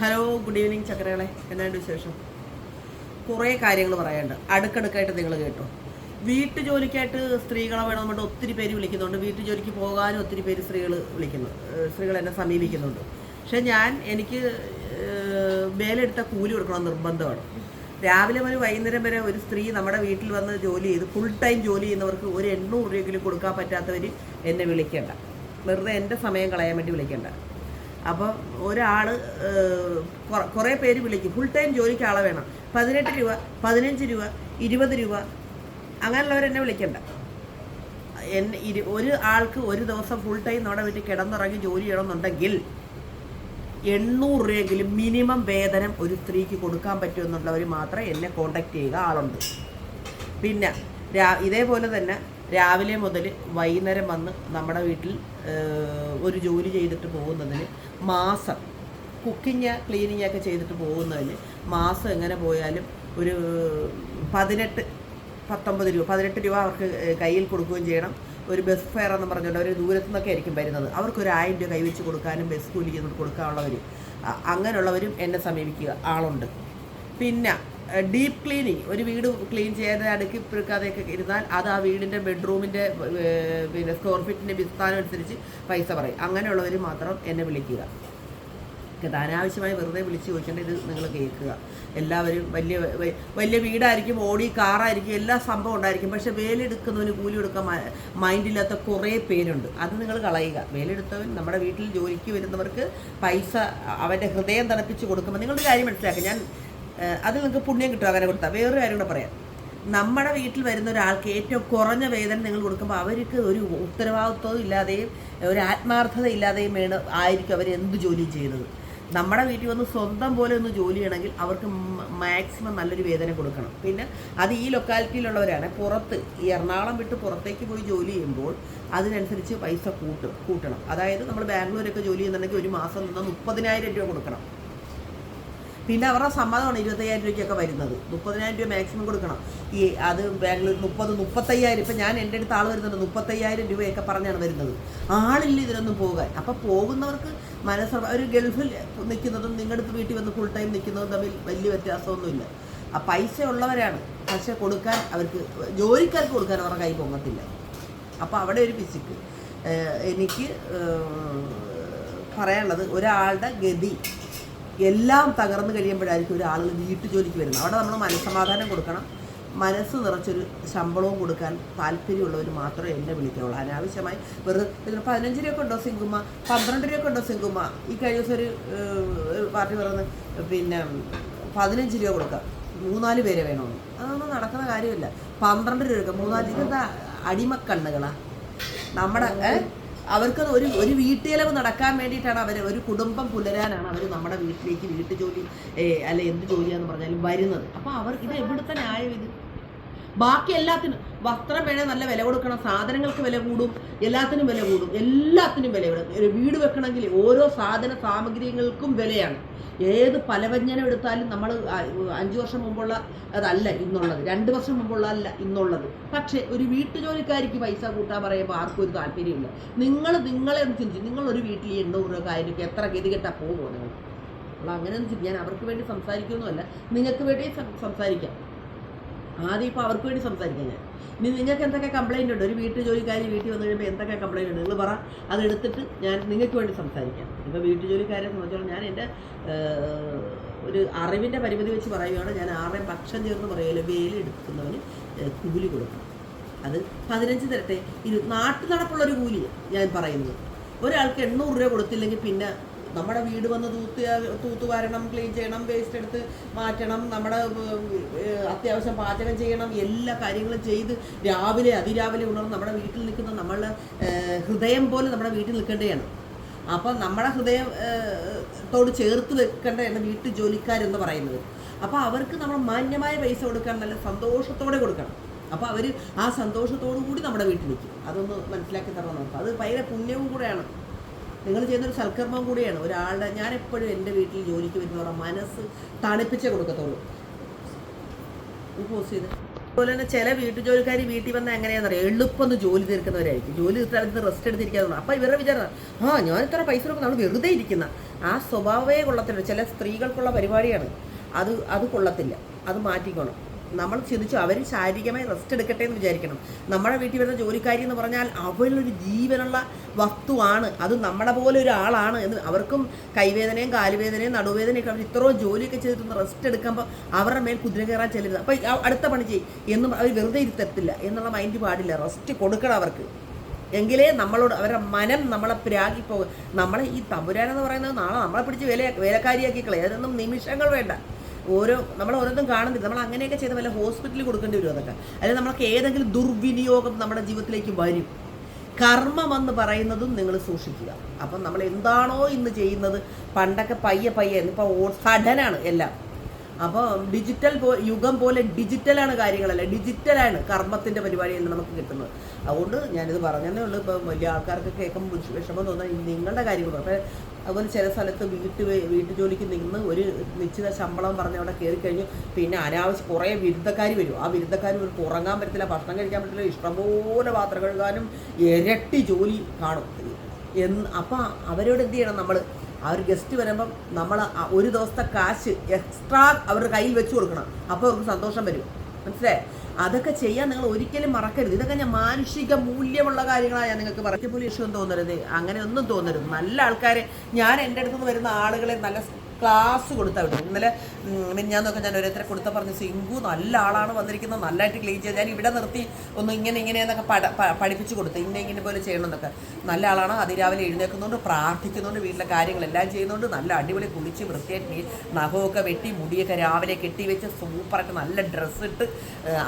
Hello good evening ചക്രകളെ. എന്നാണ്ട് വിശേഷം? കുറേ കാര്യങ്ങൾ പറയാനുണ്ട്. അടുക്കടുക്കായിട്ട് നിങ്ങൾ കേട്ടോ. വീട്ടു ജോലിക്കായിട്ട് സ്ത്രീകളെ വേണം നമ്മുടെ ഒത്തിരി പേര് വിളിക്കുന്നുണ്ട്. വീട്ടു ജോലിക്ക് പോകാനും ഒത്തിരി പേര് സ്ത്രീകൾ വിളിക്കുന്നു. സ്ത്രീകൾ എന്നെ സമീപിക്കുന്നുണ്ട്. പക്ഷെ ഞാൻ എനിക്ക് മേലെടുത്ത കൂലി കൊടുക്കണം നിർബന്ധമാണ്. രാവിലെ മുതൽ വൈകുന്നേരം വരെ ഒരു സ്ത്രീ നമ്മുടെ വീട്ടിൽ വന്ന് ജോലി ചെയ്ത് ഫുൾ ടൈം ജോലി ചെയ്യുന്നവർക്ക് ഒരു എണ്ണൂറ് രൂപയെങ്കിലും കൊടുക്കാൻ പറ്റാത്തവർ എന്നെ വിളിക്കേണ്ട. വെറുതെ എന്റെ സമയം കളയാൻ വേണ്ടി വിളിക്കേണ്ട. അപ്പം ഒരാൾ കുറേ പേര് വിളിക്കും. ഫുൾ ടൈം ജോലിക്ക് ആളെ വേണം. പതിനെട്ട് രൂപ പതിനഞ്ച് രൂപ ഇരുപത് രൂപ അങ്ങനെയുള്ളവരെന്നെ വിളിക്കണ്ട. എന്നെ ഇരു ഒരു ആൾക്ക് ഒരു ദിവസം ഫുൾ ടൈം നമ്മുടെ വീട്ടിൽ കിടന്നിറങ്ങി ജോലി ചെയ്യണമെന്നുണ്ടെങ്കിൽ എണ്ണൂറ് രൂപയെങ്കിലും മിനിമം വേതനം ഒരു സ്ത്രീക്ക് കൊടുക്കാൻ പറ്റുമെന്നുള്ളവർ മാത്രമേ എന്നെ കോണ്ടാക്ട് ചെയ്യുക ആളുണ്ട്. പിന്നെ ഇതേപോലെ തന്നെ രാവിലെ മുതൽ വൈകുന്നേരം വന്ന് നമ്മുടെ വീട്ടിൽ ഒരു ജോലി ചെയ്തിട്ട് പോകുന്നതിന് മാസം കുക്കിങ് ക്ലീനിങ് ഒക്കെ ചെയ്തിട്ട് പോകുന്നതിന് മാസം എങ്ങനെ പോയാലും ഒരു പതിനെട്ട് പത്തൊമ്പത് രൂപ പതിനെട്ട് രൂപ അവർക്ക് കയ്യിൽ കൊടുക്കുകയും ചെയ്യണം. ഒരു ബസ് ഫെയർ എന്ന് പറഞ്ഞുകൊണ്ട് അവർ ദൂരത്തു നിന്നൊക്കെ ആയിരിക്കും വരുന്നത്. അവർക്ക് ഒരു ആയിരം രൂപ കൈവച്ച് കൊടുക്കാനും ബസ് കൂലിക്ക് കൊടുക്കാനുള്ളവർ അങ്ങനെയുള്ളവരും എന്നെ സമീപിക്കുക ആളുണ്ട്. പിന്നെ ഡീപ്പ് ക്ലീനിങ് ഒരു വീട് ക്ലീൻ ചെയ്യാതെ അടുക്കി പെറുക്കാതെയൊക്കെ ഇരുന്നാൽ അത് ആ വീടിന്റെ ബെഡ്റൂമിന്റെ പിന്നെ സ്ക്വയർ ഫീറ്റിന്റെ വിസ്ഥാനം അനുസരിച്ച് പൈസ പറയും. അങ്ങനെയുള്ളവർ മാത്രം എന്നെ വിളിക്കുക. അനാവശ്യമായി വെറുതെ വിളിച്ച് ചോദിക്കേണ്ട ഇത് നിങ്ങൾ കേൾക്കുക. എല്ലാവരും വലിയ വലിയ വീടായിരിക്കും ഓടി കാറായിരിക്കും എല്ലാ സംഭവം ഉണ്ടായിരിക്കും. പക്ഷേ വേലെടുക്കുന്നവന് കൂലി കൊടുക്കാൻ മൈൻഡില്ലാത്ത കുറേ പേരുണ്ട്. അത് നിങ്ങൾ കളയുക. വേലെടുത്തവൻ നമ്മുടെ വീട്ടിൽ ജോലിക്ക് വരുന്നവർക്ക് പൈസ അവന്റെ ഹൃദയം തണുപ്പിച്ച് കൊടുക്കുമ്പോൾ നിങ്ങളുടെ കാര്യം മനസ്സിലാക്കുക ഞാൻ അതിൽ നിങ്ങൾക്ക് പുണ്യം കിട്ടും അങ്ങനെ കൊടുത്താൽ വേറൊരു കാര്യം കൂടെ പറയാം. നമ്മുടെ വീട്ടിൽ വരുന്ന ഒരാൾക്ക് ഏറ്റവും കുറഞ്ഞ വേതനം നിങ്ങൾ കൊടുക്കുമ്പോൾ അവർക്ക് ഒരു ഉത്തരവാദിത്വവും ഇല്ലാതെയും ഒരു ആത്മാർത്ഥത ഇല്ലാതെയും വേണം ആയിരിക്കും അവർ എന്ത് ജോലിയും ചെയ്യുന്നത്. നമ്മുടെ വീട്ടിൽ വന്ന് സ്വന്തം പോലെ ഒന്ന് ജോലി ചെയ്യണമെങ്കിൽ അവർക്ക് മാക്സിമം നല്ലൊരു വേതനം കൊടുക്കണം. പിന്നെ അത് ഈ ലൊക്കാലിറ്റിയിലുള്ളവരാണ് പുറത്ത് ഈ എറണാകുളം വിട്ട് പുറത്തേക്ക് പോയി ജോലി ചെയ്യുമ്പോൾ അതിനനുസരിച്ച് പൈസ കൂട്ടും കൂട്ടണം. അതായത് നമ്മൾ ബാംഗ്ലൂരൊക്കെ ജോലി ചെയ്യുന്നുണ്ടെങ്കിൽ ഒരു മാസം നിന്ന് മുപ്പതിനായിരം രൂപ കൊടുക്കണം. പിന്നെ അവരുടെ സമ്മതമാണ് ഇരുപത്തയ്യായിരം രൂപയ്ക്കൊക്കെ വരുന്നത്. മുപ്പതിനായിരം രൂപ മാക്സിമം കൊടുക്കണം. ഈ അത് ബാംഗ്ലൂർ മുപ്പത് മുപ്പത്തയ്യായിരം ഇപ്പം ഞാൻ എന്റെ അടുത്ത് ആൾ വരുന്നുണ്ട്. മുപ്പത്തയ്യായിരം രൂപയൊക്കെ പറഞ്ഞാണ് വരുന്നത്. ആളില്ല ഇതിനൊന്നും പോകാൻ. അപ്പം പോകുന്നവർക്ക് മനസ്സ് ഒരു ഗൾഫിൽ നിൽക്കുന്നതും നിങ്ങളുടെ അടുത്ത് വീട്ടിൽ വന്ന് ഫുൾ ടൈം നിൽക്കുന്നതും തമ്മിൽ വലിയ വ്യത്യാസമൊന്നുമില്ല. ആ പൈസ ഉള്ളവരാണ്. പക്ഷെ കൊടുക്കാൻ അവർക്ക് ജോലിക്കാർക്ക് കൊടുക്കാൻ അവരുടെ കൈ പൊങ്ങത്തില്ല അപ്പോൾ അവിടെ ഒരു പിശുക്ക്. എനിക്ക് പറയാനുള്ളത് ഒരാളുടെ ഗതി എല്ലാം തകർന്നു കഴിയുമ്പോഴായിരിക്കും ഒരാൾ വീട്ടു ജോലിക്ക് വരുന്നത്. അവിടെ നമ്മൾ മനസ്സമാധാനം കൊടുക്കണം. മനസ്സ് നിറച്ചൊരു ശമ്പളവും കൊടുക്കാൻ താല്പര്യമുള്ളവർ മാത്രമേ എന്നെ വിളിക്കുള്ളൂ അനാവശ്യമായി വെറുതെ പതിനഞ്ച് രൂപയൊക്കെ ഉണ്ടോ സിങ്കുമ്മ പന്ത്രണ്ട് രൂപയൊക്കെ ഉണ്ടോ സിങ്കുമ്മ ഈ കഴിഞ്ഞ ദിവസം ഒരു പാർട്ടി പറയുന്നത് പിന്നെ പതിനഞ്ച് രൂപ കൊടുക്കാം. മൂന്നാൽ പേരെ വേണമെന്ന് അതൊന്നും നടക്കുന്ന കാര്യമില്ല. പന്ത്രണ്ട് രൂപ മൂന്നാൽ ഇതെന്താ അടിമക്കണ്ണുകളാ? നമ്മുടെ? അവർക്ക് ഒരു ഒരു വീട്ടിലവ് നടക്കാൻ വേണ്ടിയിട്ടാണ് അവർ ഒരു കുടുംബം പുലരാനാണ് അവർ നമ്മുടെ വീട്ടിലേക്ക് വീട്ടു ജോലി ഏ, അല്ല എന്ത് ജോലിയാന്ന് പറഞ്ഞാലും വരുന്നത്. അപ്പോൾ അവർ ഇത് എവിടുത്തെ ന്യായം ഇത് ബാക്കി എല്ലാത്തിനും വസ്ത്രം വേണേൽ നല്ല വില കൊടുക്കണം സാധനങ്ങൾക്ക് വില കൂടും എല്ലാത്തിനും വില കൂടും എല്ലാത്തിനും വില കൂടും. വീട് വെക്കണമെങ്കിൽ ഓരോ സാധന സാമഗ്രികൾക്കും വിലയാണ്. ഏത് പലവ്യഞ്ജനം എടുത്താലും നമ്മൾ അഞ്ച് വർഷം മുമ്പുള്ള അതല്ല ഇന്നുള്ളത് രണ്ട് വർഷം മുമ്പുള്ള അല്ല ഇന്നുള്ളത്. പക്ഷേ ഒരു വീട്ടുജോലിക്കാരിക്ക് പൈസ കൂട്ടാൻ പറയുമ്പോൾ ആർക്കും ഒരു താല്പര്യമില്ല. നിങ്ങൾ നിങ്ങളെ ചിന്തിച്ചു നിങ്ങൾ ഒരു വീട്ടിൽ എണ്ണൂറ് ആയിരിക്കും എത്ര ഗതികെട്ടാ പോകുമോ നിങ്ങൾ? അങ്ങനെ ഒന്ന് ഞാൻ അവർക്ക് വേണ്ടി സംസാരിക്കുമെന്നല്ല നിങ്ങൾക്ക് വേണ്ടി സംസാരിക്കാം. ആദ്യം ഇപ്പോൾ അവർക്ക് വേണ്ടി സംസാരിക്കാം ഞാൻ. ഇനി നിങ്ങൾക്ക് എന്തൊക്കെ കംപ്ലൈന്റ് ഉണ്ട്? ഒരു വീട്ടു ജോലിക്കാരി വീട്ടിൽ വന്നു കഴിയുമ്പോൾ എന്തൊക്കെ കംപ്ലൈന്റ് ഉണ്ട്? നിങ്ങൾ പറ. അത് എടുത്തിട്ട് ഞാൻ നിങ്ങൾക്ക് വേണ്ടി സംസാരിക്കാം. ഇപ്പോൾ വീട്ടു ജോലിക്കാരെ സംബന്ധിച്ചോളം ഞാൻ എന്റെ ഒരു അറിവിന്റെ പരിമിതി വെച്ച് പറയുകയാണ്. ഞാൻ ആറേ പക്ഷം ചേർന്ന് പറയുമല്ലോ വേലെടുക്കുന്നവന് കൂലി കൊടുക്കണം. അത് പതിനഞ്ച് തരട്ടെ. ഇരു നാട്ടു നടപ്പുള്ളൊരു കൂലി ഞാൻ പറയുന്നത്. ഒരാൾക്ക് എണ്ണൂറ് രൂപ കൊടുത്തില്ലെങ്കിൽ പിന്നെ നമ്മുടെ വീട് വന്ന് തൂത്ത് തൂത്തുവാരണം ക്ലീൻ ചെയ്യണം വേസ്റ്റ് എടുത്ത് മാറ്റണം നമ്മുടെ അത്യാവശ്യം പാചകം ചെയ്യണം എല്ലാ കാര്യങ്ങളും ചെയ്ത് രാവിലെ അതിരാവിലെ ഉണർന്ന് നമ്മുടെ വീട്ടിൽ നിൽക്കുന്ന നമ്മളുടെ ഹൃദയം പോലെ നമ്മുടെ വീട്ടിൽ നിൽക്കേണ്ടതാണ് അപ്പം നമ്മുടെ ഹൃദയം ത്തോട് ചേർത്ത് വെക്കേണ്ടതാണ് വീട്ടു ജോലിക്കാരെന്ന് പറയുന്നത്. അപ്പോൾ അവർക്ക് നമ്മൾ മാന്യമായ പൈസ കൊടുക്കാൻ നല്ല സന്തോഷത്തോടെ കൊടുക്കണം. അപ്പോൾ അവർ ആ സന്തോഷത്തോടു കൂടി നമ്മുടെ വീട്ടിൽ നിൽക്കും. അതൊന്ന് മനസ്സിലാക്കി തരണം നമുക്ക്. അത് ഭയങ്കര പുണ്യവും കൂടെയാണ്. നിങ്ങൾ ചെയ്യുന്നൊരു സൽക്കർമ്മം കൂടിയാണ്. ഒരാളുടെ ഞാൻ എപ്പോഴും എന്റെ വീട്ടിൽ ജോലിക്ക് വരുന്നവരുടെ മനസ്സ് തണുപ്പിച്ചേ കൊടുക്കത്തുള്ളൂ. പോസ്റ്റ് ചെയ്ത്. അതുപോലെ തന്നെ ചില വീട്ടു ജോലിക്കാർ വീട്ടിൽ വന്നാൽ എങ്ങനെയാണെന്ന് അറിയാം? എളുപ്പം ജോലി തീർക്കുന്നവരായിരിക്കും. ജോലി തീർത്ത് റെസ്റ്റ് എടുത്തിരിക്കാതെ അപ്പം ഇവരുടെ വിചാരം ആ ഞാൻ ഇത്ര പൈസ കൊടുക്കും നമ്മൾ വെറുതെ ഇരിക്കുന്ന. ആ സ്വഭാവമേ കൊള്ളത്തില്ല. ചില സ്ത്രീകൾക്കുള്ള പരിപാടിയാണ്. അത് അത് കൊള്ളത്തില്ല. അത് മാറ്റിക്കണം. നമ്മൾ ചിന്തിച്ചു അവർ ശാരീരികമായി റെസ്റ്റ് എടുക്കട്ടെ എന്ന് വിചാരിക്കണം. നമ്മുടെ വീട്ടിൽ വരുന്ന ജോലിക്കാരി എന്ന് പറഞ്ഞാൽ അവളൊരു ജീവനുള്ള വസ്തുവാണ്. അത് നമ്മുടെ പോലെ ഒരാളാണ് എന്ന് അവർക്കും കൈവേദനയും കാലുവേദനയും നടുവേദനയൊക്കെ അവർ ഇത്രയോ ജോലിയൊക്കെ ചെയ്തിട്ടൊന്ന് റെസ്റ്റ് എടുക്കുമ്പോൾ അവരുടെ മേൽ കുതിര കയറാൻ ചെല്ലരുത്. അപ്പോൾ അടുത്ത പണി ചെയ്യും എന്നും അവർ വെറുതെ ഇരുത്തത്തില്ല എന്നുള്ള മൈൻഡ് പാടില്ല. റെസ്റ്റ് കൊടുക്കണം അവർക്ക്. എങ്കിലേ നമ്മളോട് അവരുടെ മനം നമ്മളെ പ്രാഗി പോകും. നമ്മളെ ഈ തമ്പുരാനെന്ന് പറയുന്നത് നാളെ നമ്മളെ പിടിച്ച് വേല വേലക്കാരിയാക്കി കളയാതൊന്നും നിമിഷങ്ങൾ വേണ്ട. ഓരോ നമ്മൾ ഓരോന്നും കാണുന്നില്ല. നമ്മൾ അങ്ങനെയൊക്കെ ചെയ്ത വല്ല ഹോസ്പിറ്റലിൽ കൊടുക്കേണ്ടി വരും അതൊക്കെ. അല്ലെങ്കിൽ നമ്മൾക്ക് ഏതെങ്കിലും ദുർവിനിയോഗം നമ്മുടെ ജീവിതത്തിലേക്ക് വരും. കർമ്മം എന്ന് പറയുന്നതും നിങ്ങൾ സൂക്ഷിക്കുക. അപ്പം നമ്മൾ എന്താണോ ഇന്ന് ചെയ്യുന്നത് പണ്ടൊക്കെ പയ്യെ പയ്യെ ഇപ്പോൾ സഡനാണ് എല്ലാം. അപ്പോൾ ഡിജിറ്റൽ യുഗം പോലെ ഡിജിറ്റലാണ് കാര്യങ്ങളല്ല? ഡിജിറ്റലാണ് കർമ്മത്തിന്റെ പരിപാടിയല്ല നമുക്ക് കിട്ടുന്നത്. അതുകൊണ്ട് ഞാനിത് പറഞ്ഞതേ ഉള്ളൂ. ഇപ്പോൾ വലിയ ആൾക്കാർക്ക് കേൾക്കുമ്പോൾ വിഷമം തോന്നാ നിങ്ങളുടെ കാര്യങ്ങൾ അപ്പോൾ അതുപോലെ ചില സ്ഥലത്ത് വീട്ടു വീട്ടു ജോലിക്ക് നിന്ന് ഒരു നിശ്ചിത ശമ്പളം പറഞ്ഞ് അവിടെ കയറി കഴിഞ്ഞു പിന്നെ അനാവശ്യം കുറേ വിരുദ്ധക്കാർ വരും. ആ വിരുദ്ധക്കാർ ഇവർക്ക് ഉറങ്ങാൻ പറ്റത്തില്ല ഭക്ഷണം കഴിക്കാൻ പറ്റില്ല ഇഷ്ടംപോലെ പാത്രം കഴുകാനും ഇരട്ടി ജോലി കാണും. എന്ന് അപ്പം അവരോട് എന്ത് ചെയ്യണം നമ്മൾ ഒരു ഗസ്റ്റ് വരുമ്പം നമ്മൾ ഒരു ദിവസത്തെ കാശ് എക്സ്ട്രാ അവരുടെ കയ്യിൽ വെച്ച് കൊടുക്കണം. അപ്പോൾ അവർക്ക് സന്തോഷം വരും. മനസ്സിലായേ? അതൊക്കെ ചെയ്യാൻ നിങ്ങൾ ഒരിക്കലും മറക്കരുത്. ഇതൊക്കെ ഞാൻ മാനുഷിക മൂല്യമുള്ള കാര്യങ്ങളാണ് ഞാൻ നിങ്ങൾക്ക് പറഞ്ഞ പോലെ ഇഷ്യൂ തോന്നരുത്. അങ്ങനെ ഒന്നും തോന്നരുത്. നല്ല ആൾക്കാരെ ഞാൻ എന്റെ അടുത്ത് നിന്ന് വരുന്ന ആളുകളെ നല്ല ക്ലാസ് കൊടുത്താൽ ഇന്നലെ മിഞ്ഞാന്നൊക്കെ ഞാൻ ഓരോരുത്തരെ കൊടുത്ത പറഞ്ഞു സിങ്കു നല്ല ആളാണ് വന്നിരിക്കുന്നത് നല്ലതായിട്ട് ക്ലീൻ ചെയ്ത് ഞാൻ ഇവിടെ നിർത്തി ഒന്ന് ഇങ്ങനെ ഇങ്ങനെയെന്നൊക്കെ പട പ- പഠിപ്പിച്ചു കൊടുത്തു ഇന്ന ഇങ്ങനെ പോലെ ചെയ്യണമെന്നൊക്കെ. നല്ല ആളാണ് അതിരാവിലെ എഴുന്നേൽക്കുന്നുണ്ട് പ്രാർത്ഥിക്കുന്നുണ്ട് വീട്ടിലെ കാര്യങ്ങളെല്ലാം ചെയ്യുന്നുണ്ട് നല്ല അടിപൊളി കുളിച്ച് വൃത്തിയായിട്ട് നഖമൊക്കെ വെട്ടി മുടിയൊക്കെ രാവിലെ കെട്ടി വെച്ച് സൂപ്പറായിട്ട് നല്ല ഡ്രസ്സ് ഇട്ട്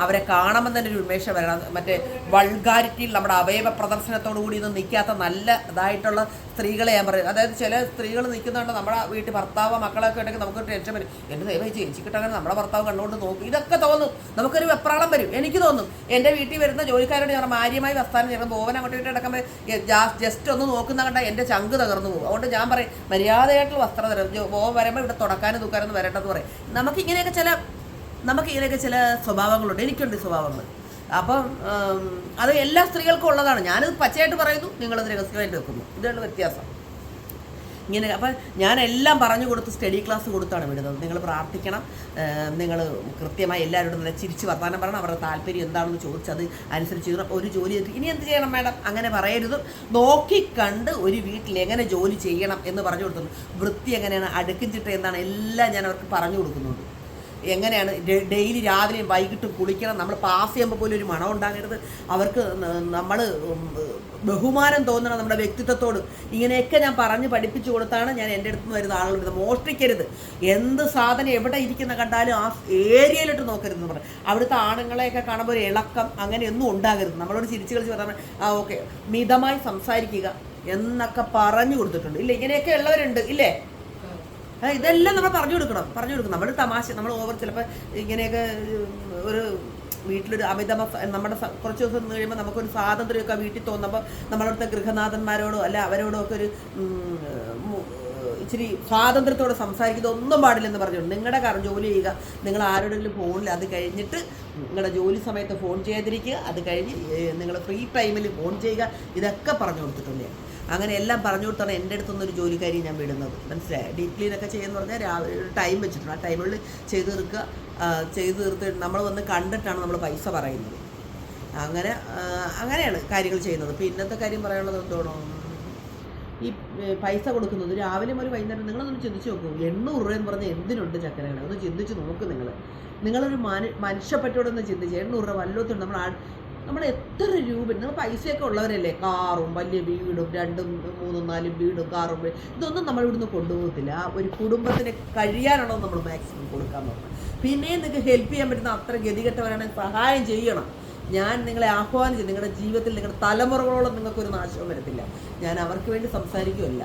അവരെ കാണുമ്പോൾ തന്നെ ഒരു ഉന്മേഷം വരണം. മറ്റേ വൾഗാരിറ്റിയിൽ നമ്മുടെ അവയവ പ്രദർശനത്തോടു കൂടി ഒന്നും നിൽക്കാത്ത നല്ല ഇതായിട്ടുള്ള സ്ത്രീകളെ ഞാൻ പറയും. അതായത് ചില സ്ത്രീകൾ നിൽക്കുന്നുണ്ട് നമ്മുടെ വീട്ടിൽ ഭർത്താവ് മക്കളൊക്കെ ഉണ്ടെങ്കിൽ നമുക്ക് ടെൻഷൻ വരും. എന്റെ ദൈവം ചേച്ചിക്കിട്ടങ്ങനെ നമ്മുടെ ഭർത്താവ് കണ്ടുകൊണ്ട് നോക്കും. ഇതൊക്കെ തോന്നും. നമുക്കൊരു വെപ്രാളം വരും. എനിക്ക് തോന്നും. എന്റെ വീട്ടിൽ വരുന്ന ജോലിക്കാരോട് ഞാൻ മാര്യമായി വസ്താനം ചെയ്യണം. ബോവൻ അങ്ങോട്ട് വീട്ടിൽ കിടക്കുമ്പോൾ ജസ്റ്റ് ഒന്ന് നോക്കുന്ന കണ്ട എന്റെ ചങ്ക് തകർന്നു പോകും. അതുകൊണ്ട് ഞാൻ പറയും മര്യാദയായിട്ടുള്ള വസ്ത്രം തരും ഭോവൻ വരുമ്പോൾ ഇവിടെ തുടക്കാനും തൂക്കാനൊന്നും വരേണ്ടത് പറയും. നമുക്കിങ്ങനെയൊക്കെ ചില നമുക്കിങ്ങനെയൊക്കെ ചില സ്വഭാവങ്ങളുണ്ട്. എനിക്കുണ്ട് സ്വഭാവങ്ങൾ. അപ്പം അത് എല്ലാ സ്ത്രീകൾക്കും ഉള്ളതാണ്. ഞാനിത് പച്ചയായിട്ട് പറയുന്നു. നിങ്ങളത് രഹസ്യമായിട്ട് വെക്കുന്നു. ഇതാണ് വ്യത്യാസം. ഇങ്ങനെ അപ്പം ഞാൻ എല്ലാം പറഞ്ഞു കൊടുത്ത് സ്റ്റഡി ക്ലാസ് കൊടുത്താണ് വിടുന്നത്. നിങ്ങൾ പ്രാർത്ഥിക്കണം. നിങ്ങൾ കൃത്യമായി എല്ലാവരോടും നല്ല ചിരിച്ച് വർത്തമാനം പറയണം. അവരുടെ താല്പര്യം എന്താണെന്ന് ചോദിച്ചത് അനുസരിച്ച് ചെയ്യണം. ഒരു ജോലി ഇനി എന്ത് ചെയ്യണം മാഡം? അങ്ങനെ പറയരുത്. നോക്കിക്കണ്ട് ഒരു വീട്ടിൽ എങ്ങനെ ജോലി ചെയ്യണം എന്ന് പറഞ്ഞു കൊടുക്കുന്നു വൃത്തി എങ്ങനെയാണ്? അടുക്കും ചിട്ട എന്താണ്? എല്ലാം ഞാൻ അവർക്ക് പറഞ്ഞു കൊടുക്കുന്നുണ്ട്. എങ്ങനെയാണ് ഡെയിലി രാവിലെയും വൈകിട്ടും കുളിക്കണം നമ്മൾ പാസ് ചെയ്യുമ്പോൾ പോലും ഒരു മണം ഉണ്ടാകരുത്. അവർക്ക് നമ്മൾ ബഹുമാനം തോന്നണം നമ്മുടെ വ്യക്തിത്വത്തോട്. ഇങ്ങനെയൊക്കെ ഞാൻ പറഞ്ഞ് പഠിപ്പിച്ചു കൊടുത്താണ് ഞാൻ എന്റെ അടുത്ത് നിന്ന് വരുന്ന ആളുകൾ മോഷ്ടിക്കരുത്. എന്ത് സാധനം എവിടെ ഇരിക്കുന്ന കണ്ടാലും ആ ഏരിയയിലിട്ട് നോക്കരുത് എന്ന് പറയും. അവിടുത്തെ ആണുങ്ങളെയൊക്കെ കാണുമ്പോൾ ഒരു ഇളക്കം അങ്ങനെയൊന്നും ഉണ്ടാകരുത്. നമ്മളോട് ചിരിച്ച് കളിച്ച് പറഞ്ഞാൽ ആ ഓക്കെ. മിതമായി സംസാരിക്കുക എന്നൊക്കെ പറഞ്ഞു കൊടുത്തിട്ടുണ്ട്. ഇല്ല? ഇങ്ങനെയൊക്കെ ഉള്ളവരുണ്ട്. ഇല്ലേ? ഇതെല്ലാം നമ്മൾ പറഞ്ഞു കൊടുക്കണം പറഞ്ഞു കൊടുക്കണം. നമ്മൾ തമാശ നമ്മൾ ഓവർ ചിലപ്പോൾ ഇങ്ങനെയൊക്കെ ഒരു വീട്ടിലൊരു അമിതമ നമ്മുടെ കുറച്ച് ദിവസം കഴിയുമ്പോൾ നമുക്കൊരു സ്വാതന്ത്ര്യമൊക്കെ വീട്ടിൽ തോന്നുമ്പോൾ നമ്മളവിടുത്തെ ഗൃഹനാഥന്മാരോടോ അല്ല അവരോടോ ഒക്കെ ഒരു ഇച്ചിരി സ്വാതന്ത്ര്യത്തോടെ സംസാരിക്കുന്നത് ഒന്നും പാടില്ലെന്ന് പറഞ്ഞുകൊണ്ട് നിങ്ങളുടെ കാരണം ജോലി ചെയ്യുക. നിങ്ങൾ ആരോടെങ്കിലും ഫോണിൽ അത് കഴിഞ്ഞിട്ട് നിങ്ങളുടെ ജോലി സമയത്ത് ഫോൺ ചെയ്യാതിരിക്കുക. അത് കഴിഞ്ഞ് നിങ്ങൾ ഫ്രീ ടൈമിൽ ഫോൺ ചെയ്യുക. ഇതൊക്കെ പറഞ്ഞു കൊടുത്തിട്ടുണ്ട് അങ്ങനെ എല്ലാം പറഞ്ഞു കൊടുത്താണ് എന്റെ അടുത്തുനിന്ന് ഒരു ജോലിക്കാരി ഞാൻ വിടുന്നത്. മനസ്സിലായി? ഡീപ് ക്ലീൻ ഒക്കെ ചെയ്യുന്ന പറഞ്ഞാൽ രാവിലെ ഒരു ടൈം വെച്ചിട്ടുണ്ട്. ആ ടൈമിൽ ചെയ്ത് തീർക്കുക ചെയ്ത് തീർത്ത് നമ്മൾ വന്ന് കണ്ടിട്ടാണ് നമ്മൾ പൈസ പറയുന്നത്. അങ്ങനെ അങ്ങനെയാണ് കാര്യങ്ങൾ ചെയ്യുന്നത്. പിന്നത്തെ കാര്യം പറയാനുള്ളത് എന്തോണോ ഈ പൈസ കൊടുക്കുന്നത് രാവിലെ ഒരു വൈകുന്നേരം നിങ്ങളൊന്ന് ചിന്തിച്ച് നോക്കൂ. എണ്ണൂറ് രൂപ എന്ന് പറഞ്ഞാൽ എന്തിനുണ്ട് ചക്കരകളെ? ഒന്ന് ചിന്തിച്ച് നോക്ക് നിങ്ങൾ. നിങ്ങളൊരു മനു മനുഷ്യപ്പറ്റോടൊന്ന് ചിന്തിച്ച് എണ്ണൂറ് രൂപ വല്ലോത്തുണ്ട് നമ്മൾ നമ്മൾ എത്ര രൂപ നിങ്ങൾ പൈസയൊക്കെ ഉള്ളവരല്ലേ? കാറും വലിയ വീടും രണ്ടും മൂന്നും നാലും വീടും കാറും ഇതൊന്നും നമ്മൾ ഇവിടുന്ന് കൊണ്ടുപോകത്തില്ല. ഒരു കുടുംബത്തിന് കഴിയാനാണോ നമ്മൾ മാക്സിമം കൊടുക്കാൻ നോക്കണം പിന്നെയും നിങ്ങൾക്ക് ഹെൽപ്പ് ചെയ്യാൻ പറ്റുന്ന അത്ര ഗതികെട്ടവരാണെങ്കിൽ സഹായം ചെയ്യണം. ഞാൻ നിങ്ങളെ ആഹ്വാനം ചെയ്യും നിങ്ങളുടെ ജീവിതത്തിൽ നിങ്ങളുടെ തലമുറകളോളം നിങ്ങൾക്കൊരു നാശവും വരത്തില്ല. ഞാൻ അവർക്ക് വേണ്ടി സംസാരിക്കുമല്ല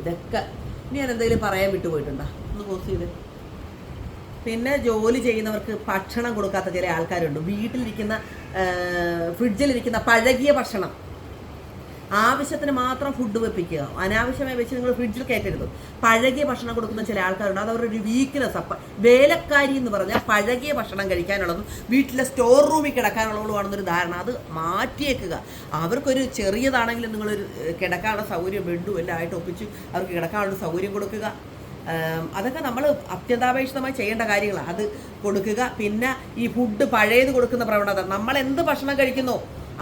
ഇതൊക്കെ ഇനി ഞാൻ എന്തെങ്കിലും പറയാൻ വിട്ടുപോയിട്ടുണ്ടോ? ഒന്ന് പോസ് ചെയ്ത്. പിന്നെ ജോലി ചെയ്യുന്നവർക്ക് ഭക്ഷണം കൊടുക്കാത്ത ചില ആൾക്കാരുണ്ട്. വീട്ടിലിരിക്കുന്ന ഫ്രിഡ്ജിലിരിക്കുന്ന പഴകിയ ഭക്ഷണം. ആവശ്യത്തിന് മാത്രം ഫുഡ് വെപ്പിക്കുക. അനാവശ്യമായി വെച്ച് നിങ്ങൾ ഫ്രിഡ്ജിൽ കയറ്റരുത്. പഴകിയ ഭക്ഷണം കൊടുക്കുന്ന ചില ആൾക്കാരുണ്ട്. അത് അവരുടെ ഒരു വീക്ക്നെസ് അപ്പം വേലക്കാരി എന്ന് പറഞ്ഞാൽ പഴകിയ ഭക്ഷണം കഴിക്കാനുള്ളതും വീട്ടിലെ സ്റ്റോർ റൂമിൽ കിടക്കാനുള്ളതുമാണെന്നൊരു ധാരണ. അത് മാറ്റിയേക്കുക. അവർക്കൊരു ചെറിയതാണെങ്കിലും നിങ്ങളൊരു കിടക്കാനുള്ള സൗകര്യം ബെഡും എല്ലാം ആയിട്ട് ഒപ്പിച്ച് അവർക്ക് കിടക്കാനുള്ള സൗകര്യം കൊടുക്കുക. അതൊക്കെ നമ്മൾ അത്യന്താപേക്ഷിതമായി ചെയ്യേണ്ട കാര്യങ്ങളാണ് അത് കൊടുക്കുക. പിന്നെ ഈ ഫുഡ് പഴയത് കൊടുക്കുന്ന പ്രവണത. നമ്മൾ എന്ത് ഭക്ഷണം കഴിക്കുന്നോ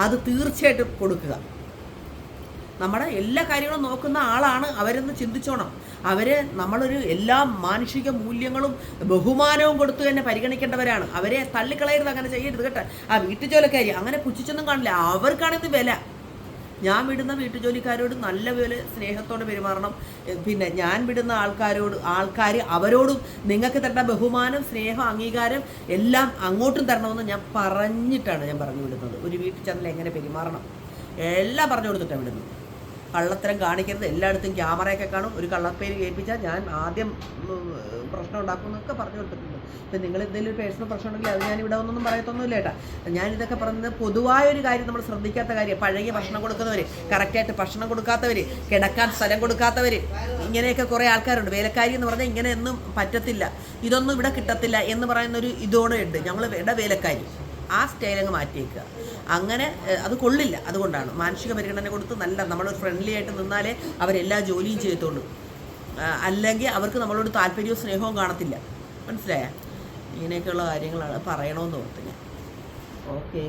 അത് തീർച്ചയായിട്ടും കൊടുക്കുക. നമ്മുടെ എല്ലാ കാര്യങ്ങളും നോക്കുന്ന ആളാണ് അവരെന്ന് ചിന്തിച്ചോണം. അവരെ നമ്മളൊരു എല്ലാ മാനുഷിക മൂല്യങ്ങളും ബഹുമാനവും കൊടുത്തു തന്നെ പരിഗണിക്കേണ്ടവരാണ്. അവരെ തള്ളിക്കളയരുത് അങ്ങനെ ചെയ്യരുത് കേട്ടോ. ആ വീട്ടുജോലക്കാരി അങ്ങനെ പുച്ഛിച്ചൊന്നും കാണില്ല. അവർക്കാണിത് വില. ഞാൻ വിടുന്ന വീട്ടുജോലിക്കാരോട് നല്ല പോലെ സ്നേഹത്തോടെ പെരുമാറണം. പിന്നെ ഞാൻ വിടുന്ന ആൾക്കാരോട് ആൾക്കാർ അവരോടും നിങ്ങൾക്ക് തരേണ്ട ബഹുമാനം സ്നേഹം അംഗീകാരം എല്ലാം അങ്ങോട്ടും തരണമെന്ന് ഞാൻ പറഞ്ഞിട്ടാണ് ഞാൻ പറഞ്ഞു വിടുന്നത്. ഒരു വീട്ടിൽ ചെന്നാൽ എങ്ങനെ പെരുമാറണം? എല്ലാം പറഞ്ഞു കൊടുത്തിട്ടാണ് വിടുന്നത്. കള്ളത്തരം കാണിക്കരുത്. എല്ലായിടത്തും ക്യാമറയൊക്കെ കാണും. ഒരു കള്ളപ്പേര് കേൾപ്പിച്ചാൽ ഞാൻ ആദ്യം പ്രശ്നം ഉണ്ടാക്കുമെന്നൊക്കെ പറഞ്ഞു കൊടുത്തിട്ടുണ്ട്. ഇപ്പം നിങ്ങൾ എന്തെങ്കിലും ഒരു പേഴ്സണൽ പ്രശ്നം ഉണ്ടെങ്കിൽ അത് ഞാൻ ഇവിടെ ഒന്നും പറയത്തൊന്നുമില്ല ഏട്ടാ ഞാൻ ഇതൊക്കെ പറയുന്നത് പൊതുവായ ഒരു കാര്യം നമ്മൾ ശ്രദ്ധിക്കാത്ത കാര്യം. പഴകിയ ഭക്ഷണം കൊടുക്കുന്നവർ കറക്റ്റായിട്ട് ഭക്ഷണം കൊടുക്കാത്തവർ കിടക്കാൻ സ്ഥലം കൊടുക്കാത്തവർ ഇങ്ങനെയൊക്കെ കുറേ ആൾക്കാരുണ്ട്. വേലക്കാരി എന്ന് പറഞ്ഞാൽ ഇങ്ങനെ ഒന്നും പറ്റത്തില്ല. ഇതൊന്നും ഇവിടെ കിട്ടത്തില്ല എന്ന് പറയുന്നൊരു ഇതോടെ ഉണ്ട്. ഞങ്ങൾ വേണ്ട വേലക്കാരി. ആ സ്റ്റൈൽ അങ്ങ് മാറ്റിയേക്കുക. അങ്ങനെ അത് കൊള്ളില്ല. അതുകൊണ്ടാണ്. മാനസിക പരിഗണന കൊടുത്ത് നല്ല നമ്മൾ ഫ്രണ്ട്ലി ആയിട്ട് നിന്നാലേ അവരെല്ലാ ജോലിയും ചെയ്യത്തുള്ളൂ. അല്ലെങ്കിൽ അവർക്ക് നമ്മളോട് താല്പര്യവും സ്നേഹവും കാണത്തില്ല. മനസ്സിലായ? ഇങ്ങനെയൊക്കെയുള്ള കാര്യങ്ങളാണ് പറയണമെന്ന് ഓർത്ത് ഞാൻ. ഓക്കേ.